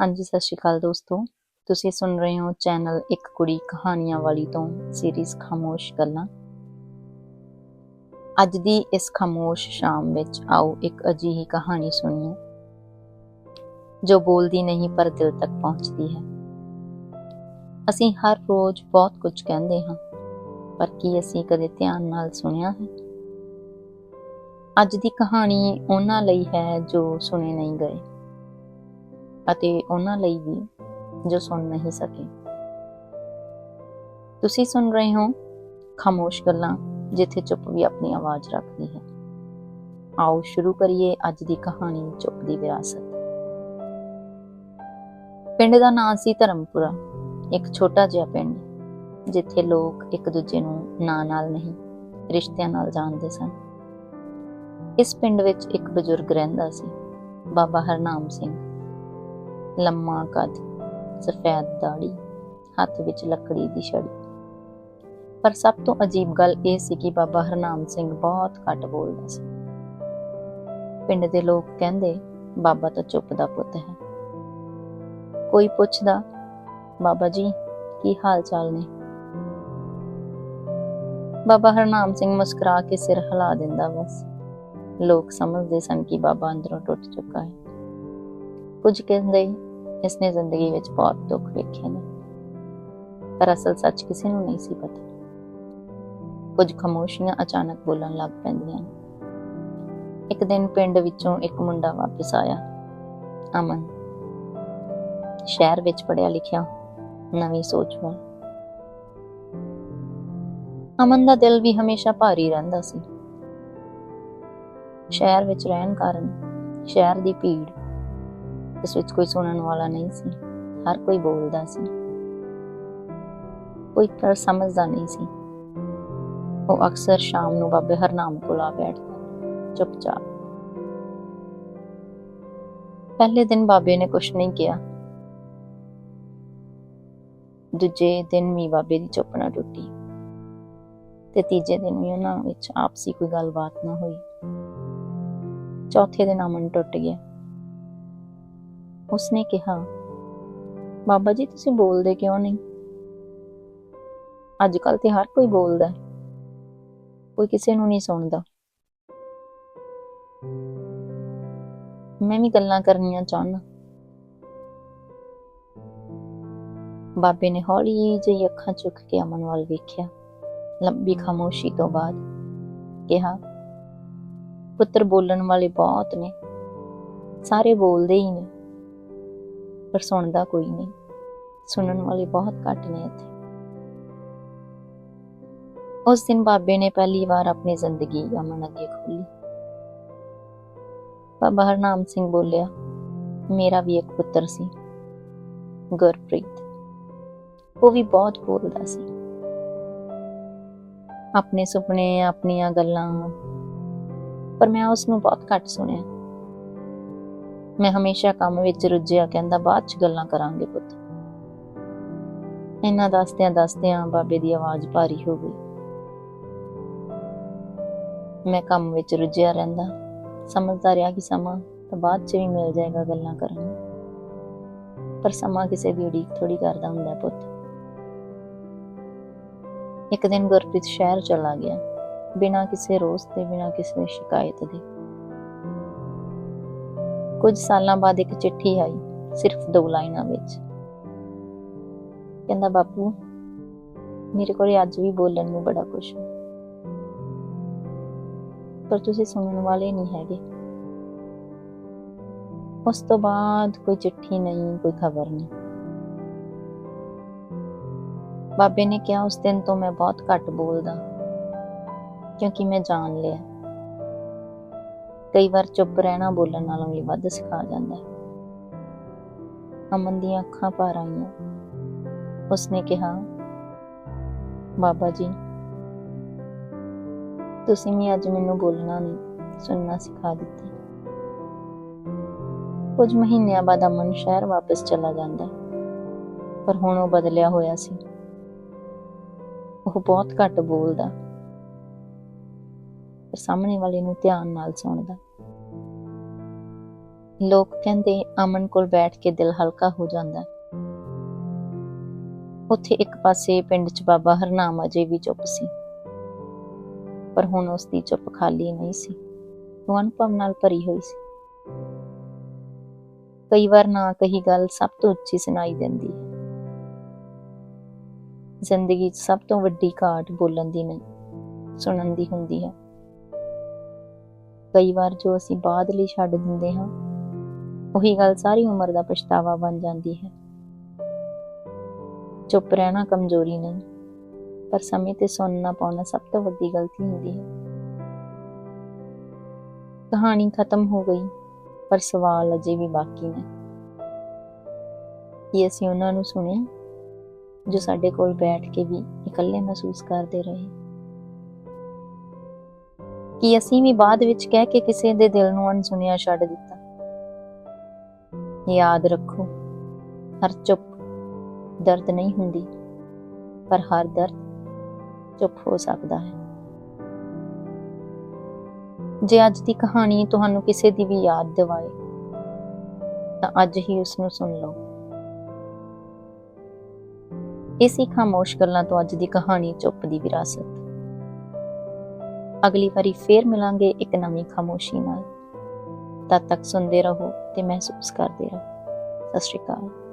ਹਾਂਜੀ, ਸਤਿ ਸ਼੍ਰੀ ਅਕਾਲ ਦੋਸਤੋ। ਤੁਸੀਂ ਸੁਣ ਰਹੇ ਹੋ ਚੈਨਲ ਇੱਕ ਕੁੜੀ ਕਹਾਣੀਆਂ ਵਾਲੀ ਤੋਂ ਸੀਰੀਜ਼ ਖਾਮੋਸ਼ ਗੱਲਾਂ। ਅੱਜ ਦੀ ਇਸ ਖਾਮੋਸ਼ ਸ਼ਾਮ ਵਿੱਚ ਆਓ ਇੱਕ ਅਜਿਹੀ ਕਹਾਣੀ ਸੁਣੀਏ, ਜੋ ਬੋਲਦੀ ਨਹੀਂ ਪਰ ਦਿਲ ਤੱਕ ਪਹੁੰਚਦੀ ਹੈ। ਅਸੀਂ ਹਰ ਰੋਜ਼ ਬਹੁਤ ਕੁਝ ਕਹਿੰਦੇ ਹਾਂ, ਪਰ ਕੀ ਅਸੀਂ ਕਦੇ ਧਿਆਨ ਨਾਲ ਸੁਣਿਆ ਹੈ? ਅੱਜ ਦੀ ਕਹਾਣੀ ਉਹਨਾਂ ਲਈ ਹੈ ਜੋ ਸੁਣੇ ਨਹੀਂ ਗਏ। ਅਤੇ ਉਹਨਾਂ ਲਈ ਵੀ ਜੋ ਸੁਣ ਨਹੀਂ ਸਕੇ। ਤੁਸੀਂ ਸੁਣ ਰਹੇ ਹੋ ਖਾਮੋਸ਼ ਗੱਲਾਂ ਜਿੱਥੇ ਚੁੱਪ ਵੀ ਆਪਣੀ ਆਵਾਜ਼ ਰੱਖਦੀ ਹੈ। ਆਓ ਸ਼ੁਰੂ ਕਰੀਏ ਅੱਜ ਦੀ ਕਹਾਣੀ ਚੁੱਪ ਦੀ ਵਿਰਾਸਤ। ਪਿੰਡ ਦਾ ਨਾਂ ਸੀ ਧਰਮਪੁਰਾ, ਇੱਕ ਛੋਟਾ ਜਿਹਾ ਪਿੰਡ, ਜਿੱਥੇ ਲੋਕ ਇੱਕ ਦੂਜੇ ਨੂੰ ਨਾਂ ਨਾਲ ਨਹੀਂ, ਰਿਸ਼ਤਿਆਂ ਨਾਲ ਜਾਣਦੇ ਸਨ। ਇਸ ਪਿੰਡ ਵਿੱਚ ਇੱਕ ਬਜ਼ੁਰਗ ਰਹਿੰਦਾ ਸੀ, ਬਾਬਾ ਹਰਨਾਮ ਸਿੰਘ। ਲੰਮਾ ਕੱਦ, ਸਫੈਦ ਦਾੜੀ ਹੱਥ ਵਿੱਚ ਲੱਕੜੀ ਦੀ ਛੜੀ। ਪਰ ਸਭ ਤੋਂ ਅਜੀਬ ਗੱਲ ਇਹ ਸੀ ਕਿ ਬਾਬਾ ਹਰਨਾਮ ਸਿੰਘ ਬਹੁਤ ਘੱਟ ਬੋਲਦਾ ਸੀ। ਪਿੰਡ ਦੇ ਲੋਕ ਕਹਿੰਦੇ, ਬਾਬਾ ਤਾਂ ਚੁੱਪ ਦਾ ਪੁੱਤ ਹੈ। ਕੋਈ ਪੁੱਛਦਾ, ਬਾਬਾ ਜੀ, ਕੀ ਹਾਲ ਚਾਲ ਨੇ? ਬਾਬਾ ਹਰਨਾਮ ਸਿੰਘ ਮੁਸਕਰਾ ਕੇ ਸਿਰ ਹਿਲਾ ਦਿੰਦਾ ਬਸ। ਲੋਕ ਸਮਝਦੇ ਸਨ ਕਿ ਬਾਬਾ ਅੰਦਰੋਂ ਟੁੱਟ ਚੁੱਕਾ ਹੈ। ਕੁਝ ਕਹਿੰਦੇ ਇਸਨੇ ਜ਼ਿੰਦਗੀ ਵਿੱਚ ਬਹੁਤ ਦੁੱਖ ਵੇਖੇ ਨੇ। ਪਰ ਅਸਲ ਸੱਚ ਕਿਸੇ ਨੂੰ ਨਹੀਂ ਸੀ ਪਤਾ। ਕੁਝ ਖਾਮੋਸ਼ੀਆਂ ਅਚਾਨਕ ਬੋਲਣ ਲੱਗ ਪੈਂਦੀਆਂ ਇੱਕ ਦਿਨ ਪਿੰਡ ਵਿੱਚੋਂ ਇੱਕ ਮੁੰਡਾ ਵਾਪਸ ਆਇਆ। ਅਮਨ, ਸ਼ਹਿਰ ਵਿੱਚ ਪੜਿਆ ਲਿਖਿਆ, ਨਵੀਂ ਸੋਚ ਵਾਲਾ। ਅਮਨ ਦਾ ਦਿਲ ਵੀ ਹਮੇਸ਼ਾ ਭਾਰੀ ਰਹਿੰਦਾ ਸੀ। ਸ਼ਹਿਰ ਵਿੱਚ ਰਹਿਣ ਕਾਰਨ ਸ਼ਹਿਰ ਦੀ ਭੀੜ ਇਸ ਵਿੱਚ ਕੋਈ ਸੁਣਨ ਵਾਲਾ ਨਹੀਂ ਸੀ, ਹਰ ਕੋਈ ਬੋਲਦਾ ਸੀ। ਕੋਈ ਕਰ ਸਮਝਦਾ ਨਹੀਂ ਸੀ। ਉਹ ਅਕਸਰ ਸ਼ਾਮ ਨੂੰ ਬਾਬੇ ਹਰਨਾਮ ਕੋਲ ਆ ਬੈਠਦਾ ਚੁੱਪਚਾਪ। ਪਹਿਲੇ ਦਿਨ ਬਾਬੇ ਨੇ ਕੁਝ ਨਹੀਂ ਕਿਹਾ। ਦੂਜੇ ਦਿਨ ਵੀ ਬਾਬੇ ਦੀ ਚੁੱਪ ਨਾ ਟੁੱਟੀ ਤੇ ਤੀਜੇ ਦਿਨ ਵੀ ਉਹਨਾਂ ਵਿੱਚ ਆਪਸੀ ਕੋਈ ਗੱਲਬਾਤ ਨਾ ਹੋਈ। ਚੌਥੇ ਦਿਨ ਅਮਨ ਟੁੱਟ ਗਿਆ। ਉਸਨੇ ਕਿਹਾ ਬਾਬਾ ਜੀ ਤੁਸੀਂ ਬੋਲਦੇ ਕਿਉਂ ਨਹੀਂ ਅੱਜ ਕੱਲ ਤੇ ਹਰ ਕੋਈ ਬੋਲਦਾ ਹੈ। ਕੋਈ ਕਿਸੇ ਨੂੰ ਨਹੀਂ ਸੁਣਦਾ ਮੈਂ ਵੀ ਗੱਲਾਂ ਕਰਨੀਆਂ ਚਾਹੁੰਦਾ ਬਾਬੇ ਨੇ ਹੌਲੀ ਜਿਹੀ ਅੱਖਾਂ ਚੁੱਕ ਕੇ ਅਮਨ ਵੱਲ ਵੇਖਿਆ ਲੰਬੀ ਖਾਮੋਸ਼ੀ ਤੋਂ ਬਾਅਦ ਕਿਹਾ ਪੁੱਤਰ ਬੋਲਣ ਵਾਲੇ ਬਹੁਤ ਨੇ ਸਾਰੇ ਬੋਲਦੇ ਹੀ ਨੇ ਪਰ ਸੁਣਦਾ ਕੋਈ ਨਹੀਂ। ਸੁਣਨ ਵਾਲੇ ਬਹੁਤ ਘੱਟ ਨੇ ਇੱਥੇ। ਉਸ ਦਿਨ ਬਾਬੇ ਨੇ ਪਹਿਲੀ ਵਾਰ ਆਪਣੀ ਜ਼ਿੰਦਗੀ ਅਮਨ ਅੱਗੇ ਖੋਲੀ ਬਾਬਾ ਹਰਨਾਮ ਸਿੰਘ ਬੋਲਿਆ ਮੇਰਾ ਵੀ ਇੱਕ ਪੁੱਤਰ ਸੀ ਗੁਰਪ੍ਰੀਤ। ਉਹ ਵੀ ਬਹੁਤ ਬੋਲਦਾ ਸੀ। ਆਪਣੇ ਸੁਪਨੇ ਆਪਣੀਆਂ ਗੱਲਾਂ ਪਰ ਮੈਂ ਉਸ ਨੂੰ ਬਹੁਤ ਘੱਟ ਸੁਣਿਆ। ਮੈਂ ਹਮੇਸ਼ਾ ਕੰਮ ਵਿੱਚ ਰੁੱਝਿਆ ਕਹਿੰਦਾ ਬਾਅਦ ਚ ਗੱਲਾਂ ਕਰਾਂਗੇ ਪੁੱਤ। ਇਹਨਾਂ ਦੱਸਦਿਆਂ ਦੱਸਦਿਆਂ ਬਾਬੇ ਦੀ ਆਵਾਜ਼ ਭਾਰੀ ਹੋ ਗਈ। ਮੈਂ ਕੰਮ ਵਿੱਚ ਰੁੱਝਿਆ ਰਹਿੰਦਾ, ਸਮਝਦਾ ਰਿਹਾ ਕਿ ਸਮਾਂ ਤਾਂ ਬਾਅਦ ਚ ਵੀ ਮਿਲ ਜਾਏਗਾ ਗੱਲਾਂ ਕਰਨ ਨੂੰ। ਪਰ ਸਮਾਂ ਕਿਸੇ ਦੀ ਉਡੀਕ ਥੋੜੀ ਕਰਦਾ ਹੁੰਦਾ ਪੁੱਤ। ਇੱਕ ਦਿਨ ਗੁਰਪ੍ਰੀਤ ਸ਼ਹਿਰ ਚਲਾ ਗਿਆ, ਬਿਨਾਂ ਕਿਸੇ ਰੋਸ ਤੇ ਬਿਨਾਂ ਕਿਸੇ ਸ਼ਿਕਾਇਤ ਦੇ। ਕੁਝ ਸਾਲਾਂ ਬਾਅਦ ਇੱਕ ਚਿੱਠੀ ਆਈ, ਸਿਰਫ ਦੋ ਲਾਈਨਾਂ ਵਿੱਚ। ਕਹਿੰਦਾ, ਬਾਪੂ, ਮੇਰੇ ਕੋਲ ਅੱਜ ਵੀ ਬੋਲਣ ਨੂੰ ਬੜਾ ਕੁਝ ਹੈ। ਪਰ ਤੁਸੀਂ ਸੁਣਨ ਵਾਲੇ ਨਹੀਂ ਹੈਗੇ। ਉਸ ਤੋਂ ਬਾਅਦ ਕੋਈ ਚਿੱਠੀ ਨਹੀਂ, ਕੋਈ ਖਬਰ ਨਹੀਂ। ਬਾਬੇ ਨੇ ਕਿਹਾ, ਉਸ ਦਿਨ ਤੋਂ ਮੈਂ ਬਹੁਤ ਘੱਟ ਬੋਲਦਾ, ਕਿਉਂਕਿ ਮੈਂ ਜਾਣ ਲਿਆ। ਕਈ ਵਾਰ ਚੁੱਪ ਰਹਿਣਾ ਬੋਲਣ ਨਾਲੋਂ ਵੀ ਵੱਧ ਸਿਖਾ ਜਾਂਦਾ ਹੈ। ਅਮਨ ਦੀਆਂ ਅੱਖਾਂ ਭਰ ਆਈਆਂ। ਉਸਨੇ ਕਿਹਾ, ਬਾਬਾ ਜੀ, ਤੁਸੀਂ ਵੀ ਅੱਜ ਮੈਨੂੰ ਬੋਲਣਾ ਨਹੀਂ, ਸੁਣਨਾ ਸਿਖਾ ਦਿੱਤਾ। ਕੁਝ ਮਹੀਨਿਆਂ ਬਾਅਦ ਅਮਨ ਸ਼ਹਿਰ ਵਾਪਸ ਚਲਾ ਜਾਂਦਾ ਪਰ ਹੁਣ ਉਹ ਬਦਲਿਆ ਹੋਇਆ ਸੀ। ਉਹ ਬਹੁਤ ਘੱਟ ਬੋਲਦਾ। ਪਰ ਸਾਹਮਣੇ ਵਾਲੇ ਨੂੰ ਧਿਆਨ ਨਾਲ ਸੁਣਦਾ। ਲੋਕ ਕਹਿੰਦੇ ਅਮਨ ਕੋਲ ਬੈਠ ਕੇ ਦਿਲ ਹਲਕਾ ਹੋ ਜਾਂਦਾ। ਉੱਥੇ ਇੱਕ ਪਾਸੇ ਪਿੰਡ 'ਚ ਬਾਬਾ ਹਰਨਾਮ ਅਜੇ ਵੀ ਚੁੱਪ ਸੀ। ਪਰ ਹੁਣ ਉਸ ਦੀ ਚੁੱਪ ਖਾਲੀ ਨਹੀਂ ਸੀ। ਉਹ ਅਨੁਭਵ ਨਾਲ ਭਰੀ ਹੋਈ ਸੀ। ਕਈ ਵਾਰ ਨਾ ਕਹੀ ਗੱਲ ਸਭ ਤੋਂ ਉੱਚੀ ਸੁਣਾਈ ਦਿੰਦੀ ਹੈ। ਜ਼ਿੰਦਗੀ 'ਚ ਸਭ ਤੋਂ ਵੱਡੀ ਘਾਟ ਬੋਲਣ ਦੀ ਨਹੀਂ, ਸੁਣਨ ਦੀ ਹੁੰਦੀ ਹੈ। ਕਈ ਵਾਰ ਜੋ ਅਸੀਂ ਬਾਅਦ ਲਈ ਛੱਡ ਦਿੰਦੇ ਹਾਂ, ਉਹੀ ਗੱਲ ਸਾਰੀ ਉਮਰ ਦਾ ਪਛਤਾਵਾ ਬਣ ਜਾਂਦੀ ਹੈ। ਚੁੱਪ ਰਹਿਣਾ ਕਮਜ਼ੋਰੀ ਨਹੀਂ, ਪਰ ਸਮੇਂ ਤੇ ਸੁਣਨਾ ਪਾਉਣਾ ਸਭ ਤੋਂ ਵੱਡੀ ਗਲਤੀ ਹੁੰਦੀ ਹੈ। ਕਹਾਣੀ ਖਤਮ ਹੋ ਗਈ, ਪਰ ਸਵਾਲ ਅਜੇ ਵੀ ਬਾਕੀ ਨੇ। ਕੀ ਅਸੀਂ ਉਹਨਾਂ ਨੂੰ ਸੁਣਿਆ, ਜੋ ਸਾਡੇ ਕੋਲ ਬੈਠ ਕੇ ਵੀ ਇਕੱਲੇ ਮਹਿਸੂਸ ਕਰਦੇ ਰਹੇ? ਕਿ ਅਸੀਂ ਵੀ ਬਾਅਦ ਵਿੱਚ ਕਹਿ ਕੇ ਕਿਸੇ ਦੇ ਦਿਲ ਨੂੰ ਅਣਸੁਣਿਆ ਛੱਡ ਦਿੱਤਾ। ਯਾਦ ਰੱਖੋ, ਹਰ ਚੁੱਪ ਦਰਦ ਨਹੀਂ ਹੁੰਦੀ, ਪਰ ਹਰ ਦਰਦ ਚੁੱਪ ਹੋ ਸਕਦਾ ਹੈ। ਜੇ ਅੱਜ ਦੀ ਕਹਾਣੀ ਤੁਹਾਨੂੰ ਕਿਸੇ ਦੀ ਵੀ ਯਾਦ ਦਿਵਾਏ, ਤਾਂ ਅੱਜ ਹੀ ਉਸ ਨੂੰ ਸੁਣ ਲਓ। ਇਸੇ ਖਾਮੋਸ਼ ਗੱਲਾਂ ਤੋਂ ਅੱਜ ਦੀ ਕਹਾਣੀ ਚੁੱਪ ਦੀ ਵਿਰਾਸਤ। ਅਗਲੀ ਵਾਰੀ ਫੇਰ ਮਿਲਾਂਗੇ ਇੱਕ ਨਵੀਂ ਖਾਮੋਸ਼ੀ ਨਾਲ। ਤਦ ਤੱਕ ਸੁਣਦੇ ਰਹੋ ਤੇ ਮਹਿਸੂਸ ਕਰਦੇ ਰਹੋ। ਸਤਿ ਸ਼੍ਰੀ ਅਕਾਲ।